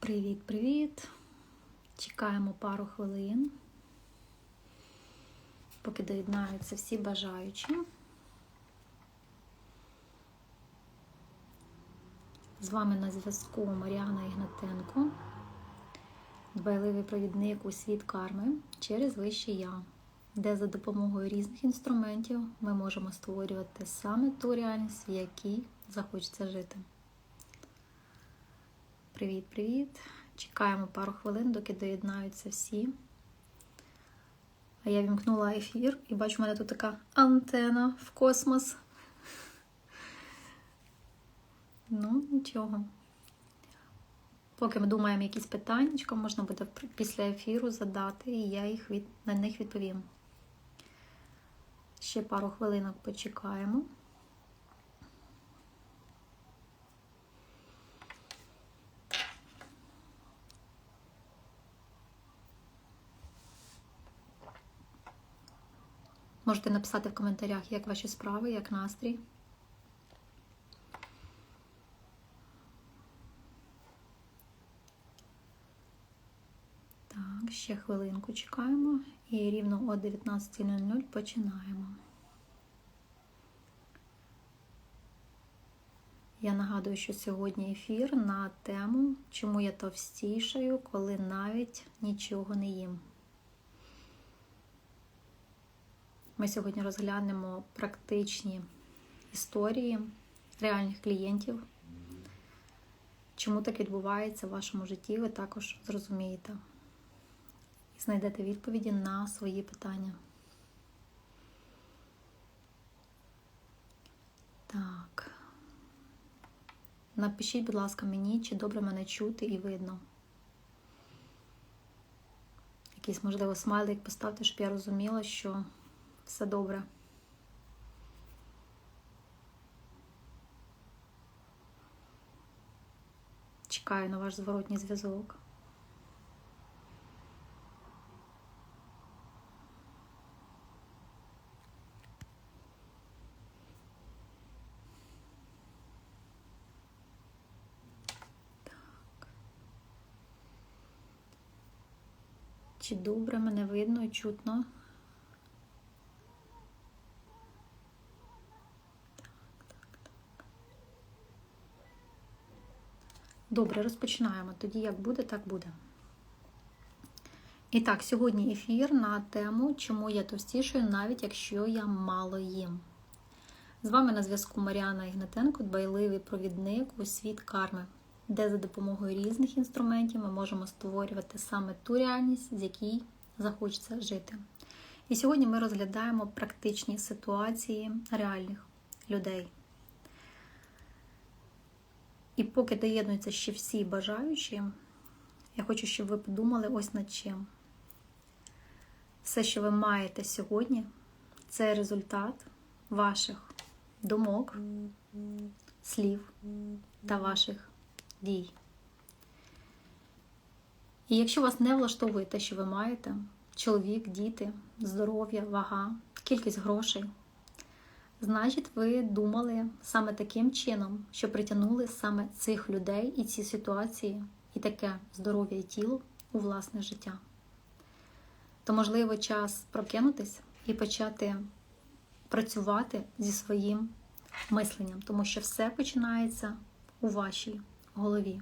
Привіт-привіт. Чекаємо пару хвилин, поки доєднаються всі бажаючі. З вами на зв'язку Маріана Ігнатенко, дбайливий провідник у світ карми через вище я, де за допомогою різних інструментів ми можемо створювати саме ту реальність, в якій захочеться жити. Привіт-привіт! Чекаємо пару хвилин, доки доєднаються всі. А я вімкнула ефір і бачу, в мене тут така антена в космос. Ну, нічого. Поки ми думаємо якісь питання, можна буде після ефіру задати, і я їх від... на них відповім. Ще пару хвилинок почекаємо. Можете написати в коментарях, як ваші справи, як настрій. Так, ще хвилинку чекаємо і рівно о 19.00 починаємо. Я нагадую, що сьогодні ефір на тему, чому я товстішаю, коли навіть нічого не їм. Ми сьогодні розглянемо практичні історії реальних клієнтів. Чому так відбувається в вашому житті, ви також зрозумієте і знайдете відповіді на свої питання. Так. Напишіть, будь ласка, мені, чи добре мене чути і видно. Якийсь, можливо, смайлик поставте, щоб я розуміла, що все добре. Чекаю на ваш зворотній зв'язок. Чи добре мене видно і чутно? Добре, розпочинаємо. Тоді як буде, так буде. І так, сьогодні ефір на тему, чому я товстішою, навіть якщо я мало їм. З вами на зв'язку Маріана Ігнатенко, дбайливий провідник у світ карми, де за допомогою різних інструментів ми можемо створювати саме ту реальність, з якій захочеться жити. І сьогодні ми розглядаємо практичні ситуації реальних людей. І поки доєднуються ще всі бажаючі, я хочу, щоб ви подумали ось над чим. Все, що ви маєте сьогодні, це результат ваших думок, слів та ваших дій. І якщо вас не влаштовує те, що ви маєте, чоловік, діти, здоров'я, вага, кількість грошей, Значить, ви думали саме таким чином, що притягнули саме цих людей і ці ситуації, і таке здоров'я і тіло у власне життя. То, можливо, час прокинутись і почати працювати зі своїм мисленням, тому що все починається у вашій голові.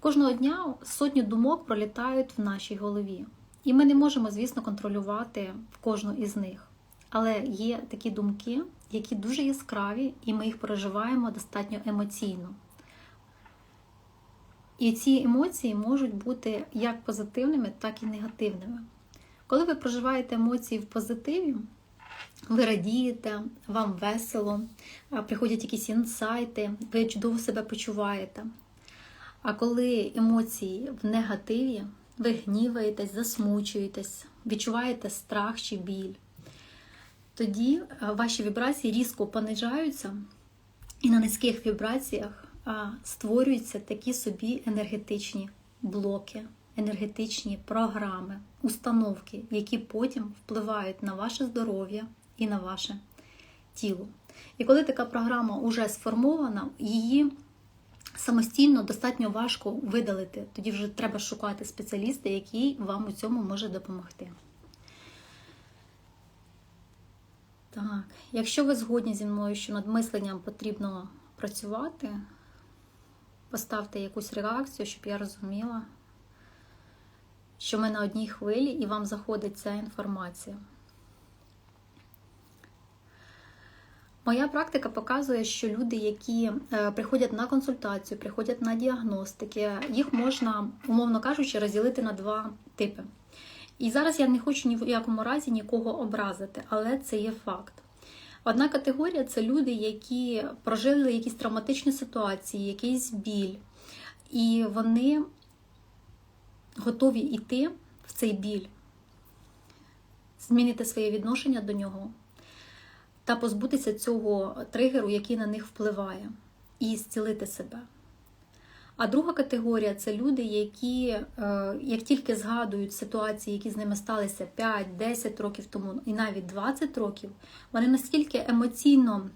Кожного дня сотні думок пролітають в нашій голові. І ми не можемо, звісно, контролювати кожну із них. Але є такі думки, які дуже яскраві, і ми їх переживаємо достатньо емоційно. І ці емоції можуть бути як позитивними, так і негативними. Коли ви проживаєте емоції в позитиві, ви радієте, вам весело, приходять якісь інсайти, ви чудово себе почуваєте. А коли емоції в негативі, ви гніваєтесь, засмучуєтесь, відчуваєте страх чи біль тоді е, ваші вібрації різко понижаються, і на низьких вібраціях створюються такі собі енергетичні блоки, енергетичні програми, установки, які потім впливають на ваше здоров'я і на ваше тіло. І коли така програма вже сформована, її самостійно достатньо важко видалити. Тоді вже треба шукати спеціаліста, який вам у цьому може допомогти. Так, якщо ви згодні зі мною, що над мисленням потрібно працювати, поставте якусь реакцію, щоб я розуміла, що ми на одній хвилі і вам заходить ця інформація. Моя практика показує, що люди, які е, приходять на консультацію, приходять на діагностики, їх можна, умовно кажучи, розділити на два типи. І зараз я не хочу ні в якому разі нікого образити, але це є факт. Одна категорія це люди, які прожили якісь травматичні ситуації, якийсь біль, і вони готові йти в цей біль, змінити своє відношення до нього та позбутися цього тригеру, який на них впливає, і зцілити себе. А друга категорія це люди, які, е, як тільки згадують ситуації, які з ними сталися 5-10 років тому, і навіть 20 років, вони настільки емоційно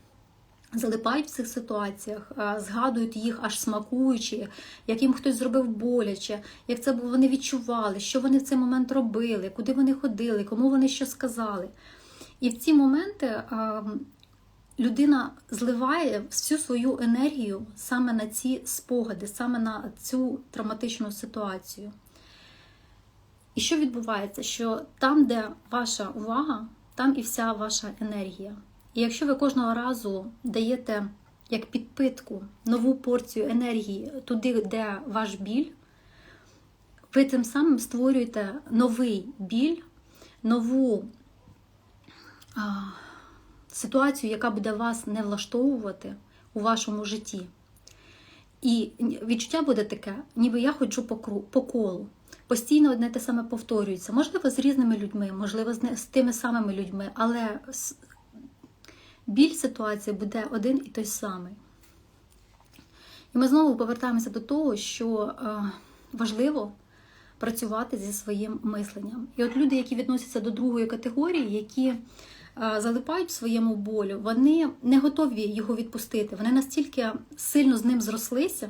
залипають в цих ситуаціях, е, згадують їх аж смакуючи, як їм хтось зробив боляче, як це вони відчували, що вони в цей момент робили, куди вони ходили, кому вони що сказали. І в ці моменти ем, людина зливає всю свою енергію саме на ці спогади, саме на цю травматичну ситуацію. І що відбувається? Що там, де ваша увага, там і вся ваша енергія. І якщо ви кожного разу даєте як підпитку нову порцію енергії туди, де ваш біль, ви тим самим створюєте новий біль, нову ситуацію, яка буде вас не влаштовувати у вашому житті. І відчуття буде таке, ніби я ходжу по, колу. Постійно одне те саме повторюється. Можливо, з різними людьми, можливо, з тими самими людьми, але біль ситуації буде один і той самий. І ми знову повертаємося до того, що е, важливо працювати зі своїм мисленням. І от люди, які відносяться до другої категорії, які залипають в своєму болю, вони не готові його відпустити. Вони настільки сильно з ним зрослися,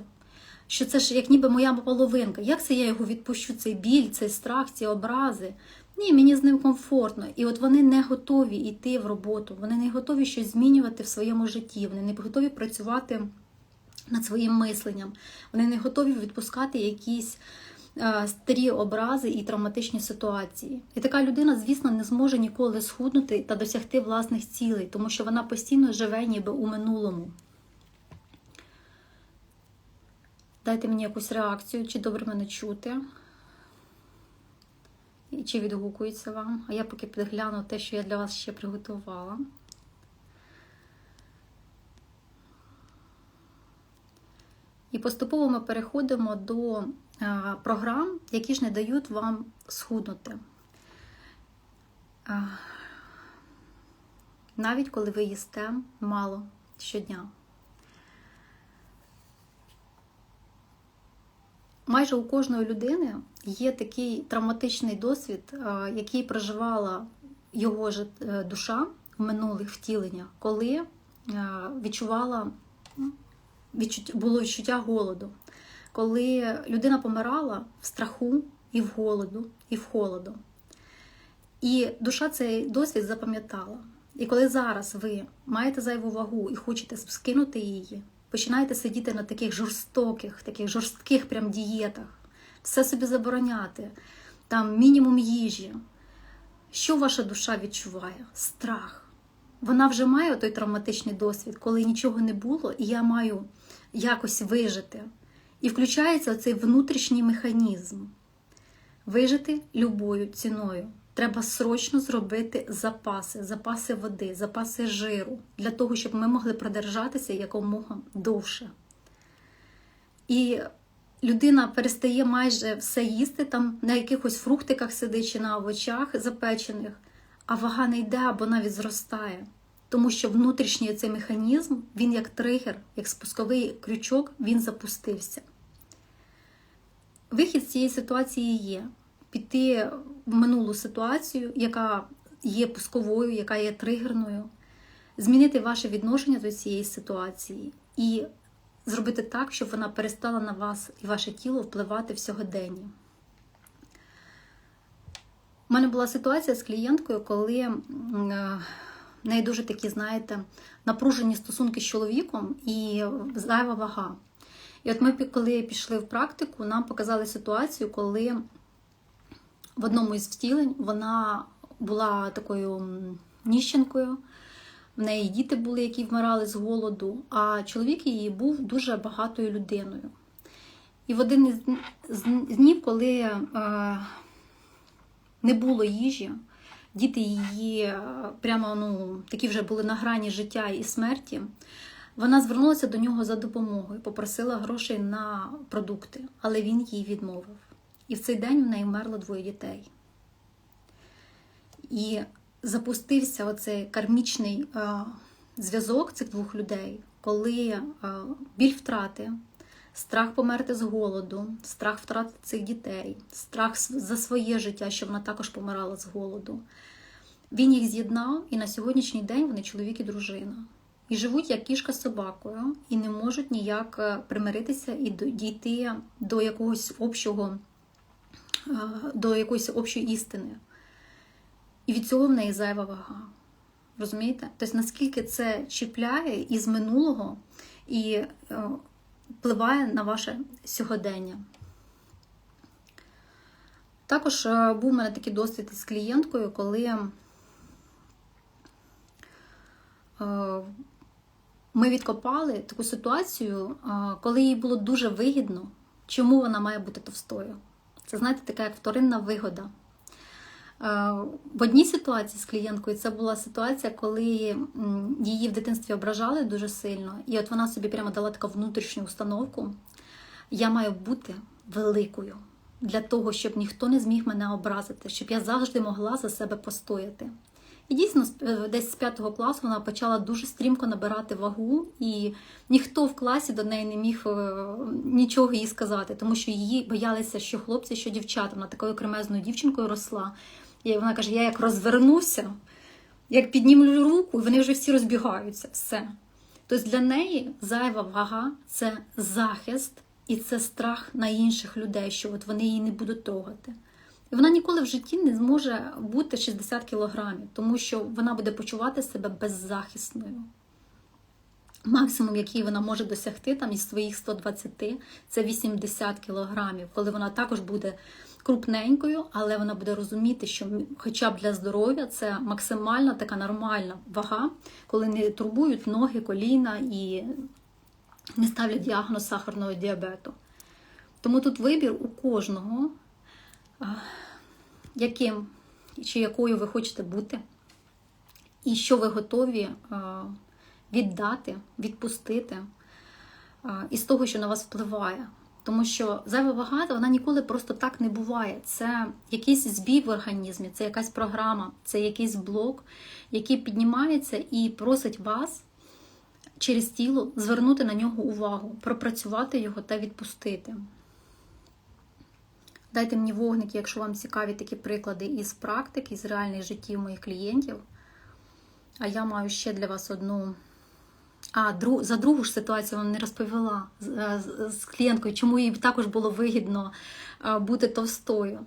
що це ж як ніби моя половинка. Як це я його відпущу? Цей біль, цей страх, ці образи? Ні, мені з ним комфортно. І от вони не готові йти в роботу, вони не готові щось змінювати в своєму житті, вони не готові працювати над своїм мисленням, вони не готові відпускати якісь. Е, старі образи і травматичні ситуації. І така людина, звісно, не зможе ніколи схуднути та досягти власних цілей, тому що вона постійно живе ніби у минулому. Дайте мені якусь реакцію, чи добре мене чути, і чи відгукується вам. А я поки підгляну те, що я для вас ще приготувала. І поступово ми переходимо до програм, які ж не дають вам схуднути. Е, навіть коли ви їсте мало щодня. Майже у кожної людини є такий травматичний досвід, е, який проживала його душа в минулих втіленнях, коли відчувала було відчуття голоду коли людина помирала в страху і в голоду, і в холоду. І душа цей досвід запам'ятала. І коли зараз ви маєте зайву вагу і хочете скинути її, починаєте сидіти на таких жорстоких, таких жорстких прям дієтах, все собі забороняти, там мінімум їжі. Що ваша душа відчуває? Страх. Вона вже має той травматичний досвід, коли нічого не було, і я маю якось вижити. І включається цей внутрішній механізм. Вижити любою ціною. Треба срочно зробити запаси, запаси води, запаси жиру, для того, щоб ми могли продержатися якомога довше. І людина перестає майже все їсти, там на якихось фруктиках сидить чи на овочах запечених, а вага не йде або навіть зростає. Тому що внутрішній цей механізм, він як тригер, як спусковий крючок, він запустився. Вихід з цієї ситуації є піти в минулу ситуацію, яка є пусковою, яка є тригерною, змінити ваше відношення до цієї ситуації і зробити так, щоб вона перестала на вас і ваше тіло впливати в сьогоденні. У мене була ситуація з клієнткою, коли е, в неї дуже такі, знаєте, напружені стосунки з чоловіком і зайва вага. І от ми, коли пішли в практику, нам показали ситуацію, коли в одному із втілень вона була такою ніщенкою. В неї діти були, які вмирали з голоду, а чоловік її був дуже багатою людиною. І в один із днів, коли е, не було їжі, діти її е, прямо ну, такі вже були на грані життя і смерті, вона звернулася до нього за допомогою, попросила грошей на продукти, але він їй відмовив. І в цей день в неї вмерло двоє дітей. І запустився оцей кармічний е, зв'язок цих двох людей, коли е, біль втрати, страх померти з голоду, страх втрати цих дітей, страх за своє життя, що вона також помирала з голоду. Він їх з'єднав, і на сьогоднішній день вони чоловік і дружина. І живуть як кішка з собакою, і не можуть ніяк е, примиритися і дійти до якогось общого, е, до якоїсь общої істини. І від цього в неї зайва вага. Розумієте? Тобто, наскільки це чіпляє із минулого і е, впливає на ваше сьогодення. Також е, був у мене такий досвід із клієнткою, коли е, ми відкопали таку ситуацію, е, коли їй було дуже вигідно, чому вона має бути товстою. Це, знаєте, така як вторинна вигода. Е, В одній ситуації з клієнткою це була ситуація, коли її в дитинстві ображали дуже сильно, і от вона собі прямо дала таку внутрішню установку: я маю бути великою для того, щоб ніхто не зміг мене образити, щоб я завжди могла за себе постояти. І дійсно, е, десь з п'ятого класу вона почала дуже стрімко набирати вагу, і ніхто в класі до неї не міг е, нічого їй сказати, тому що її боялися, що хлопці, що дівчата. Вона такою кремезною дівчинкою росла. І вона каже: я як розвернуся, як піднімлю руку, і вони вже всі розбігаються. Все. Тобто для неї зайва вага це захист і це страх на інших людей, що от вони її не будуть трогати. І вона ніколи в житті не зможе бути 60 кілограмів, тому що вона буде почувати себе беззахисною. Максимум, який вона може досягти там із своїх 120, це 80 кілограмів, коли вона також буде крупненькою, але вона буде розуміти, що хоча б для здоров'я це максимальна така нормальна вага, коли не турбують ноги, коліна і не ставлять діагноз сахарного діабету. Тому тут вибір у кожного, яким чи якою ви хочете бути, і що ви готові віддати, відпустити із того, що на вас впливає. Тому що зайва вага вона ніколи просто так не буває. Це якийсь збій в організмі, це якась програма, це якийсь блок, який піднімається і просить вас через тіло звернути на нього увагу, пропрацювати його та відпустити. Дайте мені вогники, якщо вам цікаві такі приклади із практики, із реальних життів моїх клієнтів. А я маю ще для вас одну. А, за другу ж ситуацію вона не розповіла з, е, клієнткою, чому їй також було вигідно е, бути товстою.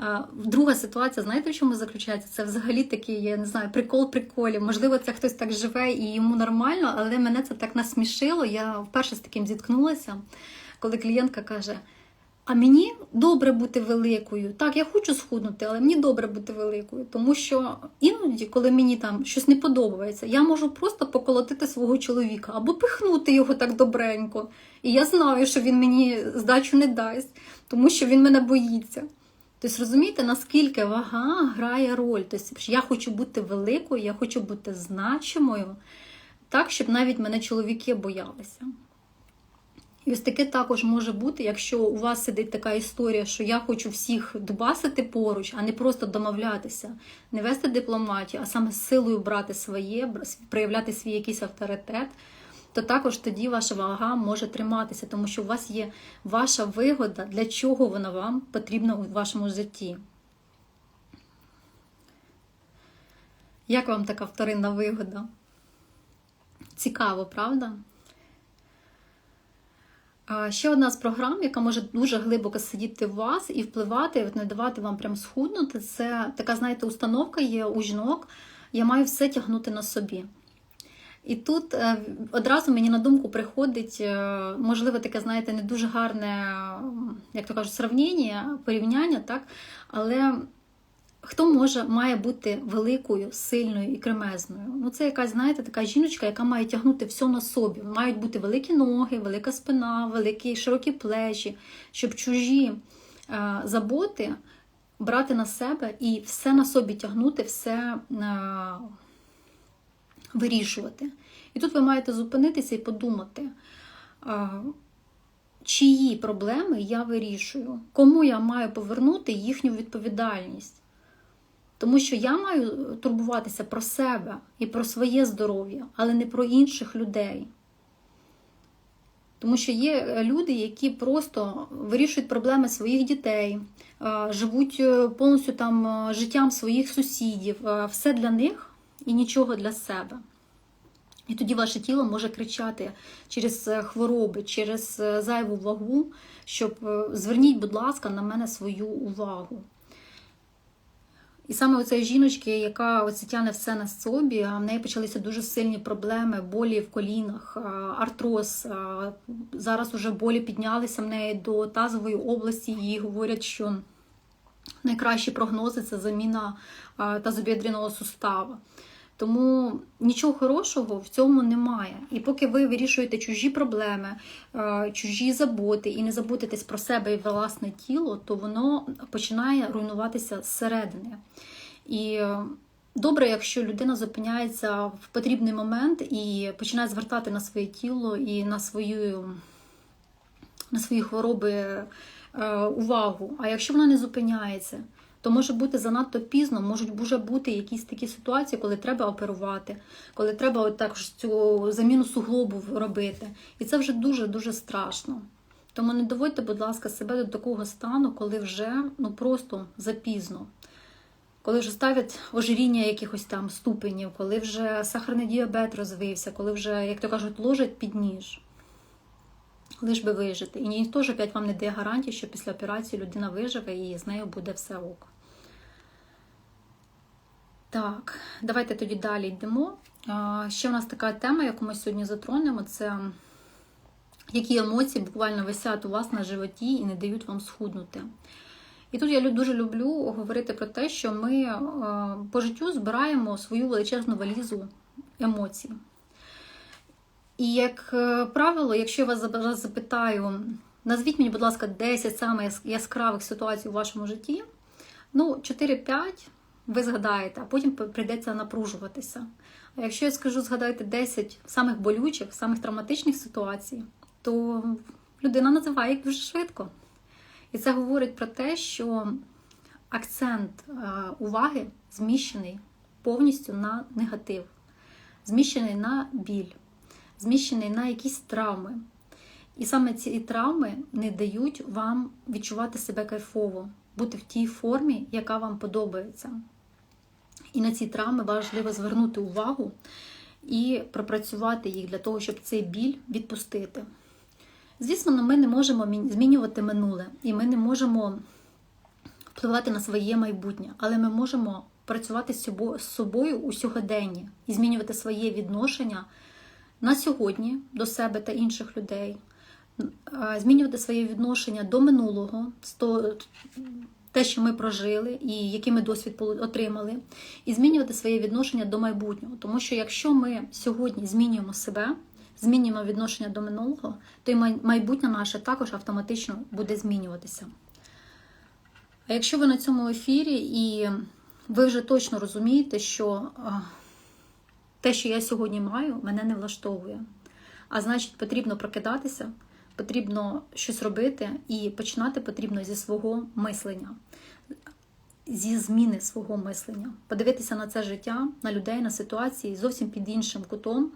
Е, Друга ситуація, знаєте, в чому заключається? Це взагалі такий, я не знаю, прикол приколів. Можливо, це хтось так живе і йому нормально, але мене це так насмішило. Я вперше з таким зіткнулася, коли клієнтка каже: А мені добре бути великою. Так, я хочу схуднути, але мені добре бути великою. Тому що іноді, коли мені там щось не подобається, я можу просто поколотити свого чоловіка або пихнути його так добренько. І я знаю, що він мені здачу не дасть, тому що він мене боїться. Тобто, розумієте, наскільки вага грає роль. Тобто, я хочу бути великою, я хочу бути значимою, так, щоб навіть мене чоловіки боялися. І ось таке також може бути, якщо у вас сидить така історія, що я хочу всіх дубасити поруч, а не просто домовлятися, не вести дипломатію, а саме силою брати своє, проявляти свій якийсь авторитет, то також тоді ваша вага може триматися, тому що у вас є ваша вигода, для чого вона вам потрібна у вашому житті. Як вам така вторинна вигода? Цікаво, правда? Ще одна з програм, яка може дуже глибоко сидіти в вас і впливати, не давати вам прям схуднути, це така, знаєте, установка є у жінок. Я маю все тягнути на собі. І тут е, одразу мені на думку приходить, е, можливо, таке, знаєте, не дуже гарне, як то кажуть, сравнення, порівняння, так? але хто може має бути великою, сильною і кремезною? Ну, це якась, знаєте, така жіночка, яка має тягнути все на собі. Мають бути великі ноги, велика спина, великі широкі плечі, щоб чужі е, заботи брати на себе і все на собі тягнути, все вирішувати. І тут ви маєте зупинитися і подумати, чиї проблеми я вирішую, кому я маю повернути їхню відповідальність. Тому що я маю турбуватися про себе і про своє здоров'я, але не про інших людей. Тому що є люди, які просто вирішують проблеми своїх дітей, живуть е, повністю там е, життям своїх сусідів, все для них і нічого для себе. І тоді ваше тіло може кричати через е, хвороби, через зайву вагу, щоб зверніть, будь ласка, на мене свою увагу. І саме у цієї жіночки, яка тяне все на собі, в неї почалися дуже сильні проблеми, болі в колінах, артроз. Зараз уже болі піднялися в неї до тазової області, Її говорять, що найкращі прогнози це заміна тазобідреного сустава. Тому нічого хорошого в цьому немає. І поки ви вирішуєте чужі проблеми, е, чужі заботи і не заботитесь про себе і власне тіло, то воно починає руйнуватися зсередини. І е, добре, якщо людина зупиняється в потрібний момент і починає звертати на своє тіло і на свою, на свої хвороби е, увагу. А якщо вона не зупиняється, то може бути занадто пізно, можуть вже бути якісь такі ситуації, коли треба оперувати, коли треба от також цю заміну суглобу робити. І це вже дуже-дуже страшно. Тому не доводьте, будь ласка, себе до такого стану, коли вже ну просто запізно. Коли вже ставлять ожиріння якихось там ступенів, коли вже сахарний діабет розвився, коли вже, як то кажуть, ложать під ніж лиш би вижити. І ніхто ж опять вам не дає гарантії, що після операції людина виживе і з нею буде все ок. Так, давайте тоді далі йдемо. Ще в нас така тема, яку ми сьогодні затронемо, це які емоції буквально висять у вас на животі і не дають вам схуднути. І тут я дуже люблю говорити про те, що ми по життю збираємо свою величезну валізу емоцій. І, як е, правило, якщо я вас зараз запитаю, назвіть мені, будь ласка, 10 саме яскравих ситуацій у вашому житті, ну, 4-5 ви згадаєте, а потім прийдеться напружуватися. А якщо я скажу, згадайте 10 самих болючих, самих травматичних ситуацій, то людина називає їх дуже швидко. І це говорить про те, що акцент е, уваги зміщений повністю на негатив, зміщений на біль зміщений на якісь травми. І саме ці травми не дають вам відчувати себе кайфово, бути в тій формі, яка вам подобається. І на ці травми важливо звернути увагу і пропрацювати їх для того, щоб цей біль відпустити. Звісно, ми не можемо змінювати минуле, і ми не можемо впливати на своє майбутнє, але ми можемо працювати з собою у сьогоденні і змінювати своє відношення на сьогодні до себе та інших людей, змінювати своє відношення до минулого, те, що ми прожили, і який ми досвід отримали, і змінювати своє відношення до майбутнього. Тому що якщо ми сьогодні змінюємо себе, змінюємо відношення до минулого, то і майбутнє наше також автоматично буде змінюватися. А якщо ви на цьому ефірі і ви вже точно розумієте, що те, що я сьогодні маю, мене не влаштовує. А значить, потрібно прокидатися, потрібно щось робити, і починати потрібно зі свого мислення, зі зміни свого мислення, подивитися на це життя, на людей, на ситуації зовсім під іншим кутом.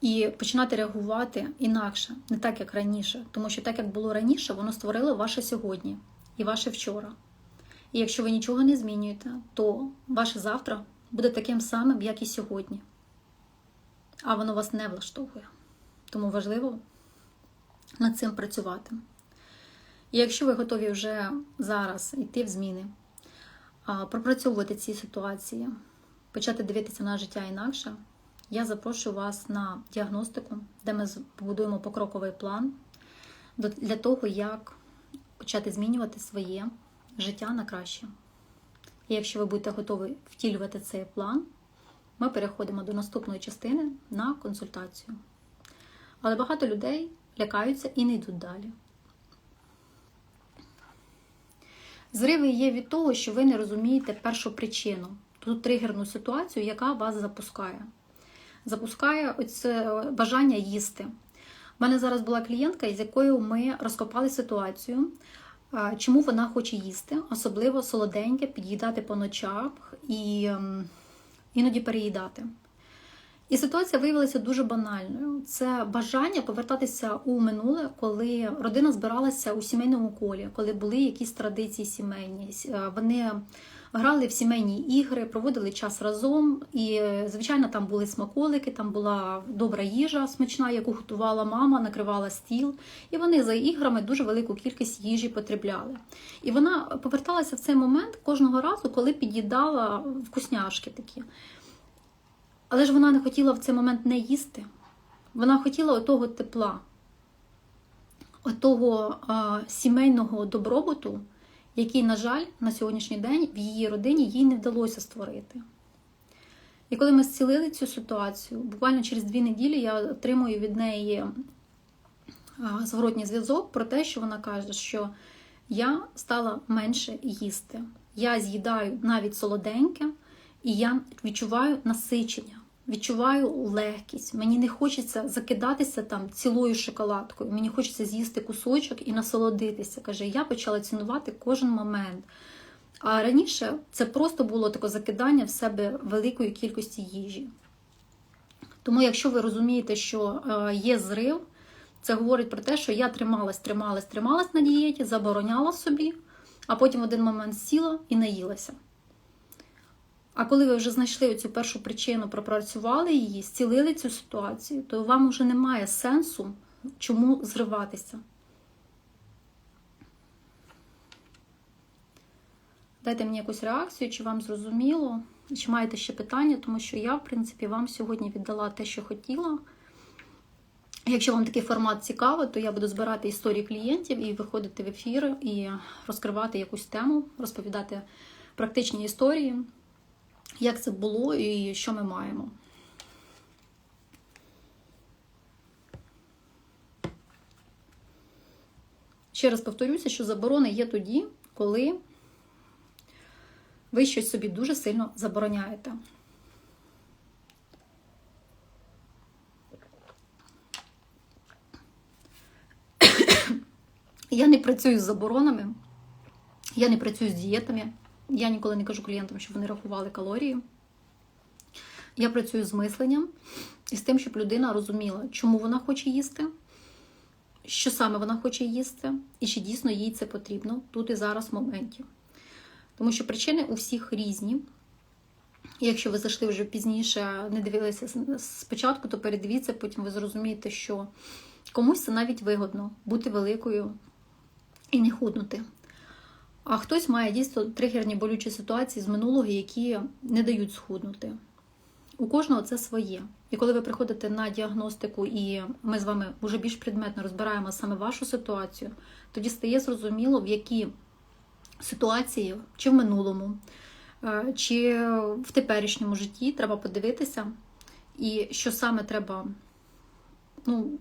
І починати реагувати інакше, не так, як раніше. Тому що так, як було раніше, воно створило ваше сьогодні і ваше вчора. І якщо ви нічого не змінюєте, то ваше завтра буде таким самим, як і сьогодні. А воно вас не влаштовує. Тому важливо над цим працювати. І якщо ви готові вже зараз йти в зміни, пропрацьовувати ці ситуації, почати дивитися на життя інакше, я запрошую вас на діагностику, де ми побудуємо покроковий план для того, як почати змінювати своє життя на краще. І якщо ви будете готові втілювати цей план, ми переходимо до наступної частини на консультацію. Але багато людей лякаються і не йдуть далі. Зриви є від того, що ви не розумієте першу причину, ту тригерну ситуацію, яка вас запускає. Запускає оце бажання їсти. У мене зараз була клієнтка, з якою ми розкопали ситуацію, чому вона хоче їсти, особливо солоденьке, під'їдати по ночах і ем, іноді переїдати. І ситуація виявилася дуже банальною. Це бажання повертатися у минуле, коли родина збиралася у сімейному колі, коли були якісь традиції сімейні. Е, вони грали в сімейні ігри, проводили час разом. І, звичайно, там були смаколики, там була добра їжа смачна, яку готувала мама, накривала стіл. І вони за іграми дуже велику кількість їжі потребляли. І вона поверталася в цей момент кожного разу, коли під'їдала вкусняшки такі. Але ж вона не хотіла в цей момент не їсти. Вона хотіла отого тепла, отого а, сімейного добробуту, який, на жаль, на сьогоднішній день в її родині їй не вдалося створити. І коли ми зцілили цю ситуацію, буквально через дві неділі я отримую від неї зворотній зв'язок про те, що вона каже, що я стала менше їсти. Я з'їдаю навіть солоденьке, і я відчуваю насичення відчуваю легкість. Мені не хочеться закидатися там цілою шоколадкою. Мені хочеться з'їсти кусочок і насолодитися. Каже, я почала цінувати кожен момент. А раніше це просто було таке закидання в себе великої кількості їжі. Тому, якщо ви розумієте, що е, є зрив, це говорить про те, що я трималась, трималась, трималась на дієті, забороняла собі, а потім в один момент сіла і наїлася. А коли ви вже знайшли цю першу причину, пропрацювали її, зцілили цю ситуацію, то вам вже немає сенсу чому зриватися. Дайте мені якусь реакцію, чи вам зрозуміло, чи маєте ще питання, тому що я, в принципі, вам сьогодні віддала те, що хотіла. Якщо вам такий формат цікавий, то я буду збирати історії клієнтів і виходити в ефір і розкривати якусь тему, розповідати практичні історії як це було і що ми маємо. Ще раз повторюся, що заборони є тоді, коли ви щось собі дуже сильно забороняєте. Я не працюю з заборонами, я не працюю з дієтами. Я ніколи не кажу клієнтам, щоб вони рахували калорії. Я працюю з мисленням і з тим, щоб людина розуміла, чому вона хоче їсти, що саме вона хоче їсти, і чи дійсно їй це потрібно тут і зараз в моменті. Тому що причини у всіх різні. Якщо ви зайшли вже пізніше, не дивилися спочатку, то передивіться, потім ви зрозумієте, що комусь це навіть вигодно бути великою і не худнути. А хтось має дійсно тригерні болючі ситуації з минулого, які не дають схуднути. У кожного це своє. І коли ви приходите на діагностику, і ми з вами вже більш предметно розбираємо саме вашу ситуацію, тоді стає зрозуміло, в які ситуації, чи в минулому, е, чи в теперішньому житті треба подивитися, і що саме треба ну,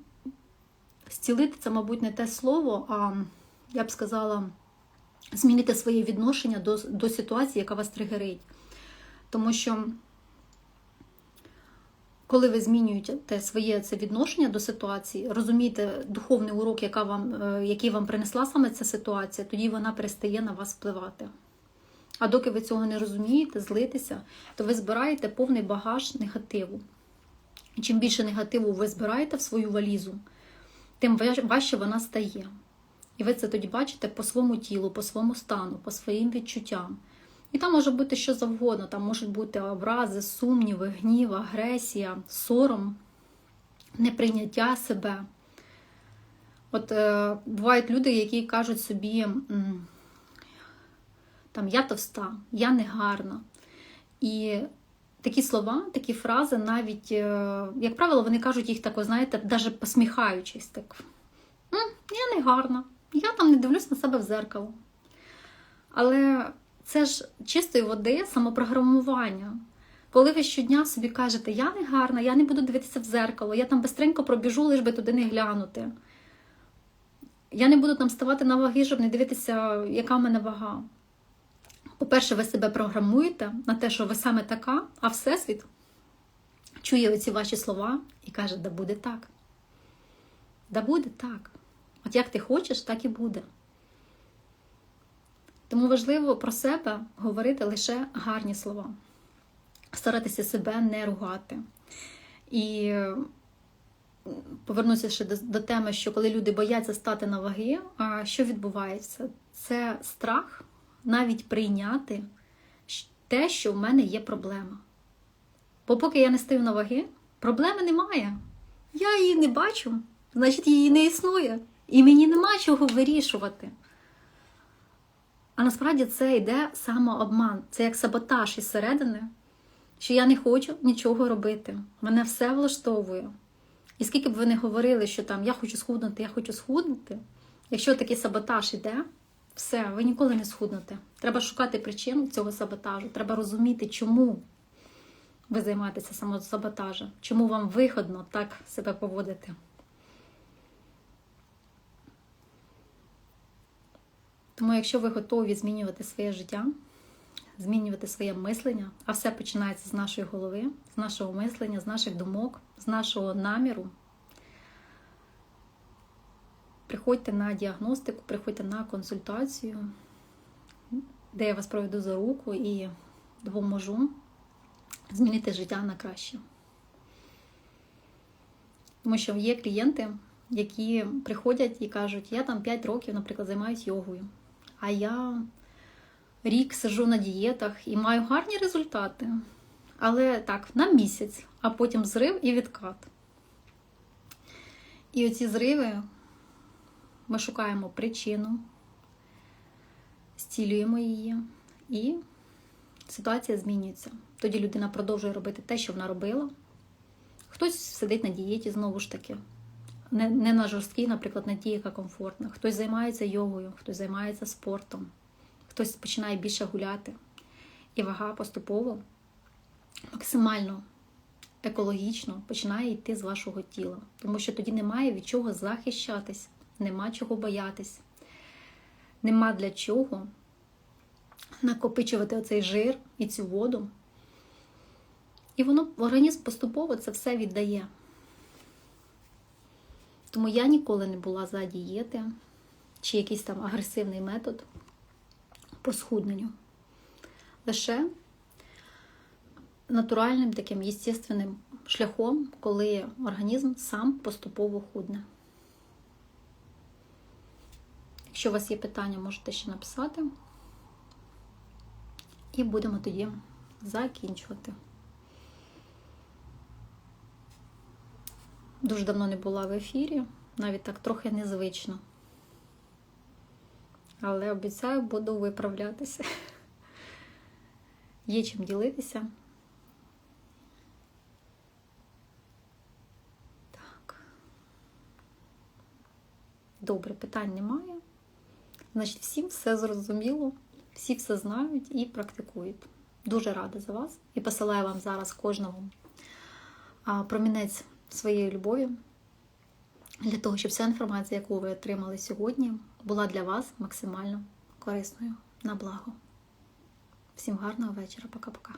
зцілити, це, мабуть, не те слово, а я б сказала змінити своє відношення до, до ситуації, яка вас тригерить. Тому що, коли ви змінюєте своє це відношення до ситуації, розумієте духовний урок, яка вам, е, який вам принесла саме ця ситуація, тоді вона перестає на вас впливати. А доки ви цього не розумієте, злитеся, то ви збираєте повний багаж негативу. І чим більше негативу ви збираєте в свою валізу, тим важче вона стає. Ви це тоді бачите по своєму тілу, по своєму стану, по своїм відчуттям. І там може бути що завгодно, там можуть бути образи, сумніви, гнів, агресія, сором, неприйняття себе. От е, бувають люди, які кажуть собі, там я товста, я не гарна. І такі слова, такі фрази, навіть, е, як правило, вони кажуть їх тако, знаєте, навіть посміхаючись. Так. Я не гарна, я там не дивлюсь на себе в зеркало. Але це ж чистої води самопрограмування. Коли ви щодня собі кажете, я не гарна, я не буду дивитися в зеркало, я там бистренько пробіжу, лиш би туди не глянути. Я не буду там ставати на ваги, щоб не дивитися, яка в мене вага. По-перше, ви себе програмуєте на те, що ви саме така, а Всесвіт чує оці ваші слова і каже, да буде так. Да буде так. От як ти хочеш, так і буде. Тому важливо про себе говорити лише гарні слова, старатися себе не ругати. І повернуся ще до, до теми, що коли люди бояться стати на ваги, а що відбувається? Це страх навіть прийняти те, що в мене є проблема. Бо поки я не стою на ваги, проблеми немає. Я її не бачу, значить, її не існує. І мені нема чого вирішувати. А насправді це йде самообман. Це як саботаж із середини, що я не хочу нічого робити. Мене все влаштовує. І скільки б ви не говорили, що там я хочу схуднути, я хочу схуднути, якщо такий саботаж іде, все, ви ніколи не схуднете. Треба шукати причину цього саботажу. Треба розуміти, чому ви займаєтеся самосаботажем, чому вам вигодно так себе поводити. Тому, якщо ви готові змінювати своє життя, змінювати своє мислення, а все починається з нашої голови, з нашого мислення, з наших думок, з нашого наміру. Приходьте на діагностику, приходьте на консультацію, де я вас проведу за руку і допоможу змінити життя на краще. Тому що є клієнти, які приходять і кажуть, я там 5 років, наприклад, займаюся йогою, а я рік сижу на дієтах і маю гарні результати. Але так, на місяць, а потім зрив і відкат. І оці зриви ми шукаємо причину, зцілюємо її, і ситуація змінюється. Тоді людина продовжує робити те, що вона робила. Хтось сидить на дієті знову ж таки. Не, не на жорсткій, наприклад, на тій, яка комфортна. Хтось займається йогою, хтось займається спортом, хтось починає більше гуляти. І вага поступово, максимально екологічно починає йти з вашого тіла. Тому що тоді немає від чого захищатись, нема чого боятись, нема для чого накопичувати оцей жир і цю воду. І воно організм поступово це все віддає. Тому я ніколи не була за дієти чи якийсь там агресивний метод по схудненню. Лише натуральним таким єстественним шляхом, коли організм сам поступово худне. Якщо у вас є питання, можете ще написати. І будемо тоді закінчувати. Дуже давно не була в ефірі, навіть так трохи незвично. Але обіцяю, буду виправлятися. Є чим ділитися. Так. Добре, питань немає. Значить, всім все зрозуміло, всі все знають і практикують. Дуже рада за вас і посилаю вам зараз кожному промінець своєї любові для того, щоб вся інформація, яку ви отримали сьогодні, була для вас максимально корисною на благо. Всім гарного вечора, пока-пока.